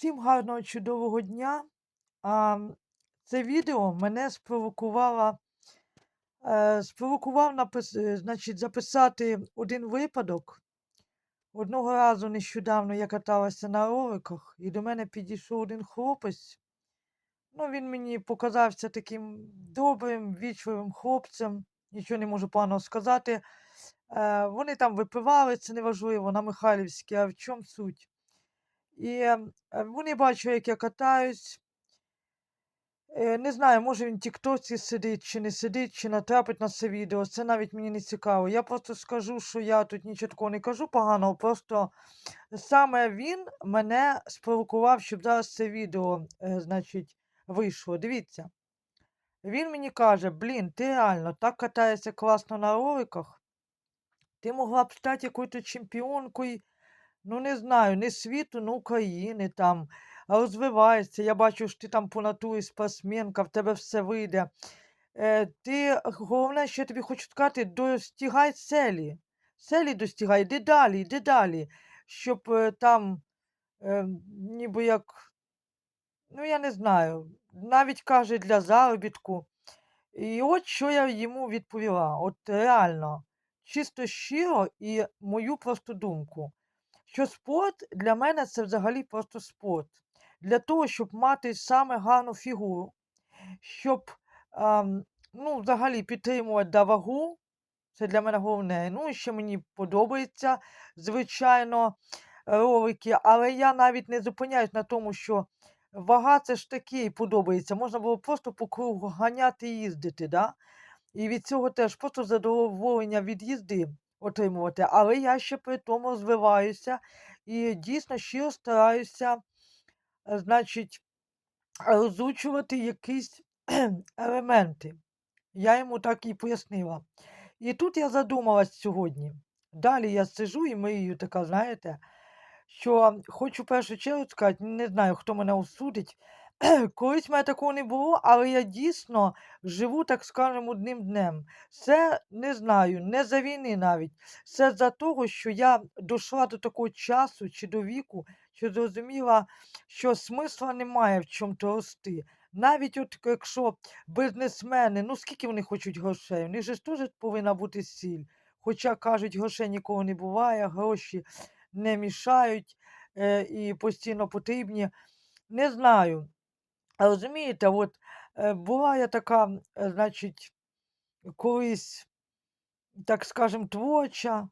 Всім гарного чудового дня. А, це відео мене спровокувало, е, спровокував напис, е, значить, записати один випадок. Одного разу нещодавно я каталася на роликах, і до мене підійшов один хлопець. Ну, він мені показався таким добрим, вічливим хлопцем, нічого не можу поганого сказати. Е, вони там випивали, це неважливо, на Михайлівській, а в чому суть? І е, вони бачили, як я катаюсь. Е, Не знаю, може він в Тіктоці сидить, чи не сидить, чи натрапить на це відео. Це навіть мені не цікаво. Я просто скажу, що я тут нічого не кажу поганого. Просто саме він мене спровокував, щоб зараз це відео, е, значить, вийшло. Дивіться. Він мені каже: блін, ти реально так катаєшся класно на роликах. Ти могла б стати якою-то чемпіонкою, ну не знаю, не світу, ну України там. Розвиваєшся. Я бачу, що ти там по натурі спортсменка, в тебе все вийде. Е, ти, головне, що я тобі хочу сказати, достигай целі. Целі достигай, йди далі, йди далі. Щоб е, там, е, ніби як, ну я не знаю, навіть каже для заробітку. І от що я йому відповіла. От реально, чисто щиро і мою просто думку, що спорт для мене це взагалі просто спорт. Для того, щоб мати саме гарну фігуру, щоб ам, ну, взагалі підтримувати да, вагу, це для мене головне. Ну, і ще мені подобається, звичайно, ролики, але я навіть не зупиняюсь на тому, що вага це ж таки подобається. Можна було просто по кругу ганяти і їздити. Да? І від цього теж просто задоволення від їзди отримувати. Але я ще при тому розвиваюся і дійсно щиро стараюся, е, значить, розучувати якісь елементи. Я йому так і пояснила. І тут я задумалась сьогодні. Далі я сижу і мрію така, знаєте, що хочу першу чергу сказати, не знаю, хто мене осудить. Колись в мене такого не було, але я дійсно живу, так скажемо, одним днем. Це не знаю, не за війни навіть. Це за того, що я дійшла до такого часу чи до віку, що зрозуміла, що смисла немає в чому-то рости. Навіть от якщо бізнесмени, ну скільки вони хочуть грошей? У них же теж повинна бути сіль. Хоча кажуть, грошей нікого не буває, гроші не мішають е, і постійно потрібні. Не знаю. Розумієте, от е, була я така, е, значить, колись, так скажем, творча,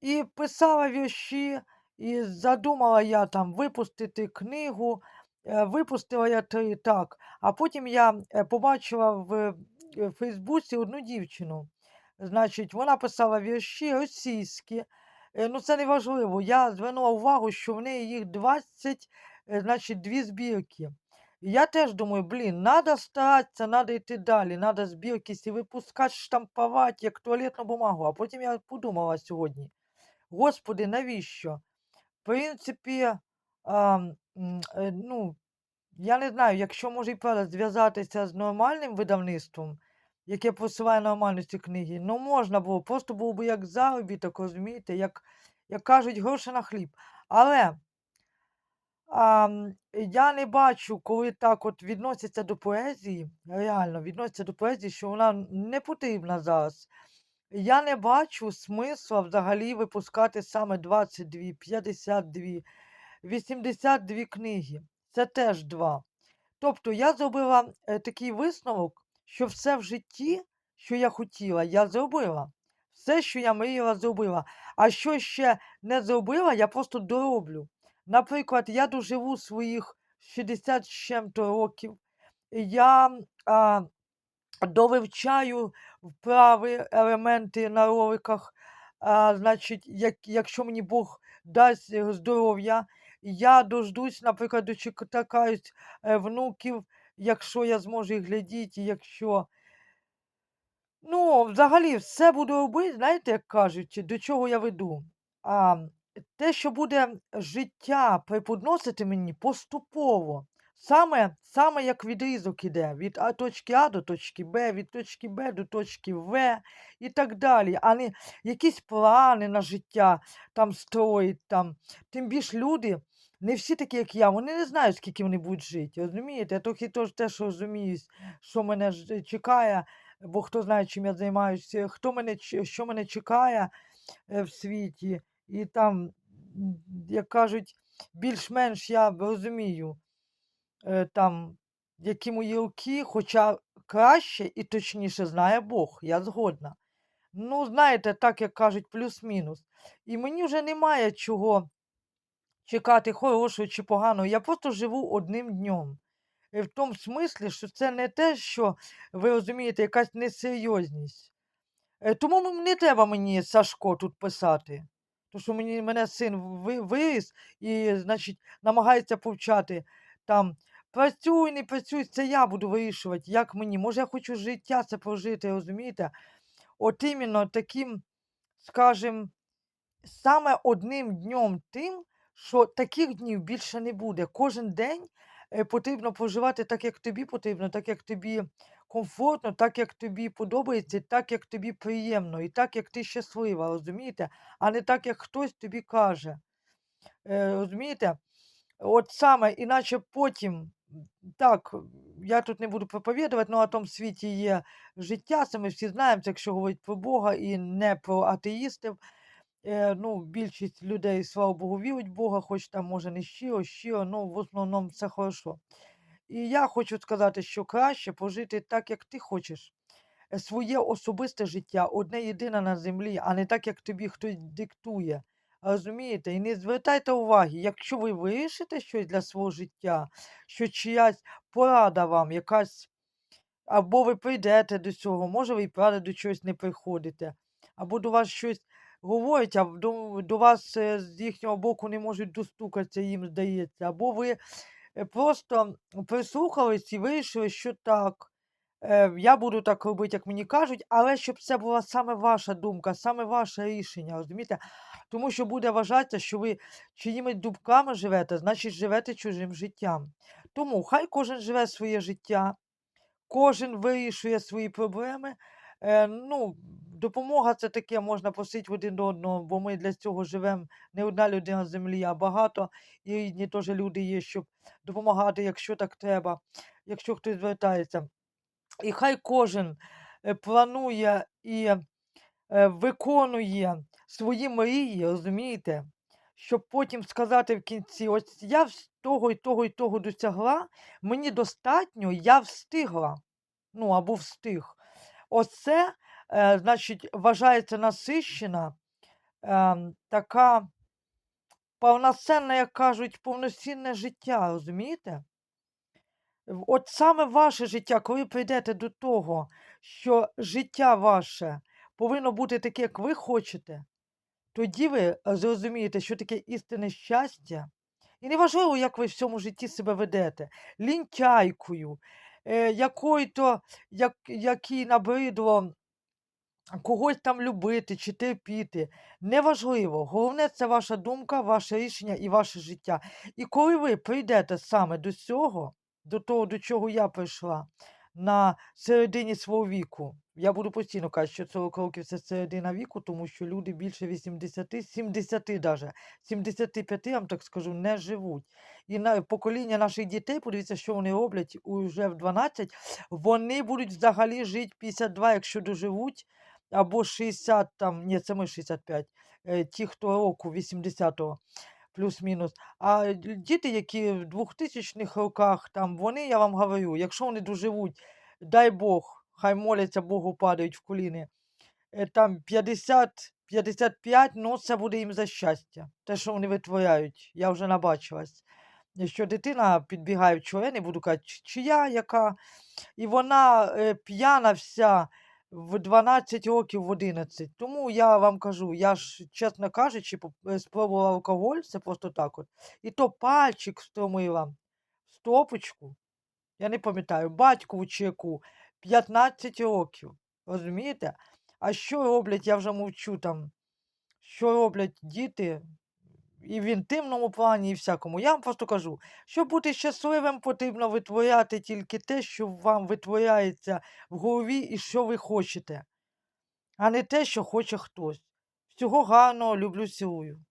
і писала вірші, і задумала я там випустити книгу, випустила я три так, а потім я побачила в Фейсбуці одну дівчину. Значить, вона писала вірші російські. Ну, це не важливо. Я звернула увагу, що в неї їх 20, е, значить, дві збірки. Я теж думаю, блін, треба старатися, треба йти далі, треба збірки сі випускати, штампувати, як туалетну бумагу. А потім я подумала сьогодні: Господи, навіщо? В принципі, а, е, ну, я не знаю, якщо може і правда зв'язатися з нормальним видавництвом, яке посилає нормально ці книги, ну можна було, просто був би як заробіток, розумієте, як, як кажуть, гроші на хліб. Але а, я не бачу, коли так от відносяться до поезії, реально відносяться до поезії, що вона не потрібна зараз. Я не бачу смисла взагалі випускати саме 22, 52, 82 книги. Це теж два. Тобто я зробила е, такий висновок, що все в житті, що я хотіла, я зробила. Все, що я мріяла, зробила. А що ще не зробила, я просто дороблю. Наприклад, я доживу своїх 60 з чим-то років. Я а, довивчаю вправи, елементи на роликах. А, значить, як, якщо мені Бог дасть здоров'я, я дождусь, наприклад, дочекаюсь е, внуків, якщо я зможу їх глядіти, якщо. Ну, взагалі, все буду робити, знаєте, як кажуть, до чого я веду. А, те, що буде життя преподносити мені поступово. Саме, саме як відрізок іде від а, точки А до точки Б, від точки Б до точки В і так далі, а не якісь плани на життя там строїть. Там. Тим більш люди не всі такі, як я, вони не знають, скільки вони будуть жити. Розумієте? Я трохи теж теж розумію, що мене ж- чекає, бо хто знає, чим я займаюся, хто мене, що мене чекає е, в світі. І там, як кажуть, більш-менш я розумію, е, там, які мої роки, хоча краще і точніше знає Бог, я згодна. Ну, знаєте, так як кажуть, плюс-мінус. І мені вже немає чого чекати хорошого чи поганого. Я просто живу одним днем. І в тому смислі, що це не те, що ви розумієте, якась несерйозність. Е, Тому не треба мені Сашко тут писати. Тому що мені, мене син ви- виріс і, значить, намагається повчати там. Працюй, не працюй, це я буду вирішувати, як мені. Може, я хочу життя це прожити, розумієте? От іменно таким, скажем, саме одним днем тим, що таких днів більше не буде. Кожен день е, потрібно проживати так, як тобі потрібно, так, як тобі комфортно, так, як тобі подобається, так, як тобі приємно, і так, як ти щаслива, розумієте? А не так, як хтось тобі каже. Е, розумієте? От саме, іначе потім, так, я тут не буду проповідувати, але на тому світі є життя, це ми всі знаємо, це якщо говорити про Бога і не про атеїстів. Е, ну, більшість людей, слава Богу, вірить в Бога, хоч там може не щиро, щиро, ну в основному все хорошо. І я хочу сказати, що краще пожити так, як ти хочеш. Е, Своє особисте життя, одне єдине на землі, а не так, як тобі хтось диктує. Розумієте? І не звертайте уваги, якщо ви вирішите щось для свого життя, що чиясь порада вам, якась, або ви прийдете до цього, може ви і правда до чогось не приходите, або до вас щось говорять, а до, до вас е, з їхнього боку не можуть достукатися, їм здається, або ви просто прислухались і вирішили, що так. Е, я буду так робити, як мені кажуть, але щоб це була саме ваша думка, саме ваше рішення, розумієте? Тому що буде вважатися, що ви чиїмись думками живете, значить живете чужим життям. Тому хай кожен живе своє життя, кожен вирішує свої проблеми. Е, ну, допомога це таке, можна просити один до одного, бо ми для цього живемо не одна людина на землі, а багато, і рідні теж люди є, щоб допомагати, якщо так треба, якщо хтось звертається. І хай кожен е, планує і е, виконує свої мрії, розумієте? Щоб потім сказати в кінці: ось я того і того і того досягла, мені достатньо, я встигла. Ну, або встиг. Оце, е, значить, вважається насищена, ем, така повноцінна, як кажуть, повноцінне життя, розумієте? От саме ваше життя, коли прийдете до того, що життя ваше повинно бути таке, як ви хочете, тоді ви е, зрозумієте, що таке істинне щастя. І неважливо, як ви в цьому житті себе ведете, лінтяйкою, е, якою-то, як, який набридло когось там любити чи терпіти. Неважливо. Головне це ваша думка, ваше рішення і ваше життя. І коли ви прийдете саме до цього, до того, до чого я прийшла, на середині свого віку, я буду постійно казати, що 40 років це середина віку, тому що люди більше 80, 70 даже, 75, я вам так скажу, не живуть. І на покоління наших дітей, подивіться, що вони роблять уже в 12, вони будуть взагалі жити 52, якщо доживуть або 60 там, ні, це ми 65, е, ті, хто року 80-го, плюс-мінус. А діти, які в 2000-х роках, там, вони, я вам говорю, якщо вони доживуть, дай Бог, хай моляться Богу, падають в коліни, е, там 50, 55, ну це буде їм за щастя. Те, що вони витворяють, я вже набачилась. е, Що дитина підбігає чого, я буду казати, чия, яка, і вона е, п'яна вся в 12 років, в 11. Тому я вам кажу, я ж, чесно кажучи, е, спробувала алкоголь, це просто так от. І то пальчик встромила в стопочку, я не пам'ятаю, батькову чи яку, 15 років. Розумієте? А що роблять, я вже мовчу там, що роблять діти і в інтимному плані, і всякому. Я вам просто кажу, щоб бути щасливим, потрібно витворяти тільки те, що вам витворяється в голові і що ви хочете, а не те, що хоче хтось. Всього гарного, люблю, цілую.